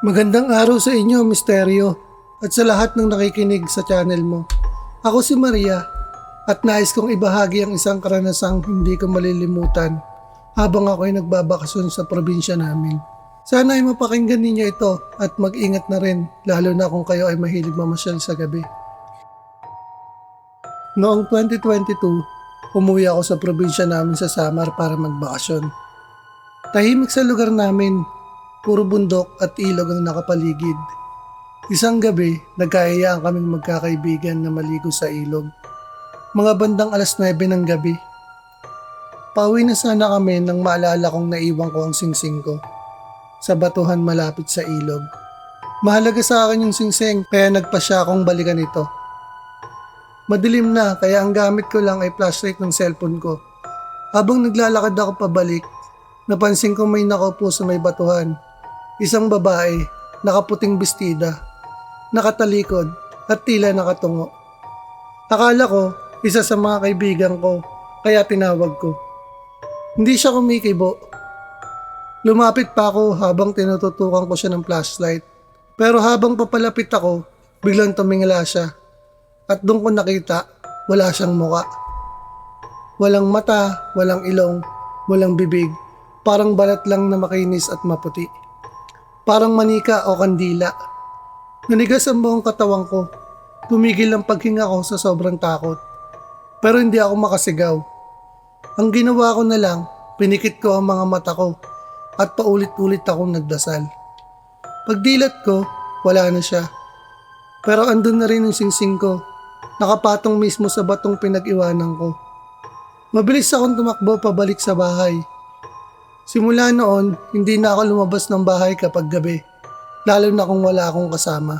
Magandang araw sa inyo, Misteryo, at sa lahat ng nakikinig sa channel mo. Ako si Maria, at nais kong ibahagi ang isang karanasang hindi ko malilimutan habang ako ay nagbabakasyon sa probinsya namin. Sana ay mapakinggan ninyo ito at mag-ingat na rin, lalo na kung kayo ay mahilig mamasyal sa gabi. Noong 2022, umuwi ako sa probinsya namin sa Samar para magbakasyon. Tahimik sa lugar namin, puro bundok at ilog ang nakapaligid. Isang gabi, nagkayayaan kaming magkakaibigan na maligo sa ilog. Mga bandang alas 9 ng gabi. Pauwi na sana kami nang maalala kong naiwan ko ang singsing ko sa batuhan malapit sa ilog. Mahalaga sa akin yung singsing kaya nagpasya akong balikan ito. Madilim na kaya ang gamit ko lang ay flashlight ng cellphone ko. Habang naglalakad ako pabalik, napansin ko may nakaupo sa may batuhan. Isang babae, nakaputing bestida, nakatalikod at tila nakatungo. Akala ko, isa sa mga kaibigan ko, kaya tinawag ko. Hindi siya kumikibo. Lumapit pa ako habang tinututukan ko siya ng flashlight. Pero habang papalapit ako, biglang tumingala siya. At doon ko nakita, wala siyang muka. Walang mata, walang ilong, walang bibig. Parang balat lang na makinis at maputi. Parang manika o kandila. Nanigas ang buong katawan ko. Tumigil ang paghinga ko sa sobrang takot. Pero hindi ako makasigaw. Ang ginawa ko na lang, pinikit ko ang mga mata ko at paulit-ulit akong nagdasal. Pagdilat ko, wala na siya. Pero andun na rin yung singsing ko, nakapatong mismo sa batong pinag-iwanan ko. Mabilis akong tumakbo pabalik sa bahay. Simula noon, hindi na ako lumabas ng bahay kapag gabi, lalo na kung wala akong kasama.